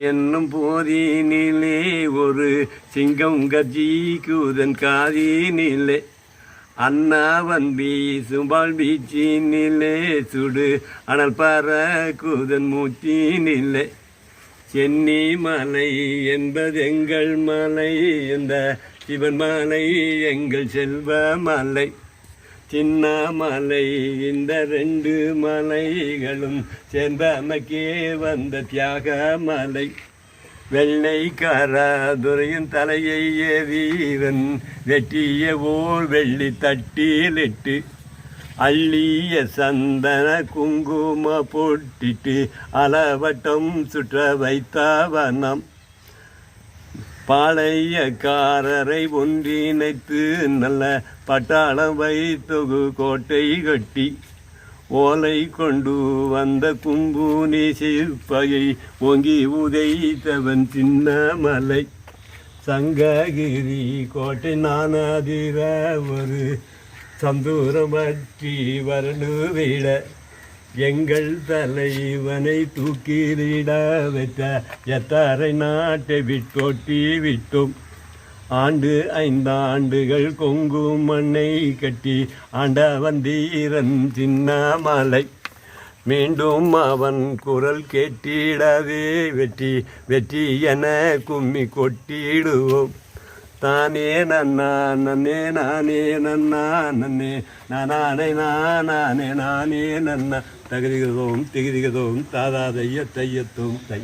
என்னும் போதினிலே ஒரு சிங்கம் கர்ஜிக்குதன் காதினிலே. அண்ணாவன் வீசும்பால் பீச்சினிலே சுடு அனல் பறக்குதன் மூச்சினிலே. சென்னி மலை என்பது எங்கள் மலை இந்த சிவன் மலை எங்கள் செல்வ மலை. சின்ன மலை இந்த ரெண்டு மலைகளும் சேர்ந்தமைக்கே வந்த தியாக மலை வெள்ளைக்கார துரையின் தலையை வீரன் வெட்டிய ஓர் வெள்ளி தட்டியிலிட்டு அள்ளிய சந்தன குங்கும போட்டிட்டு அளவட்டம் சுற்ற வைத்தவனம். பாளையக்காரரை ஒன்றிணைத்து நல்ல பட்டாளம் வைத்தொகு கோட்டை கட்டி ஓலை கொண்டு வந்த கும்பூனி சிற்பையை ஓங்கி உதைத்தவன் சின்ன மலை சங்ககிரி கோட்டை நானாதிர ஒரு சந்தூரம் பற்றி வரணு விட எங்கள் தலைவனை தூக்கிலிட வைத்த எத்தரை நாட்டை விட்டோட்டி விட்டோம். ஆண்டு ஐந்தாண்டுகள் கொங்கு மண்ணை கட்டி ஆண்டவன் தீரன் சின்ன மலை. மீண்டும் அவன் குரல் கேட்டிடவே வெற்றி வெற்றி என கும்மி கொட்டிடுவோம். தானே நன்னா நன்னே நானே நன்னா நன்னே நானே நானே நானே நன்னா. தகுதிகதோம் திகுதிகதோம் தாதா தைய தையத்தோம் தை.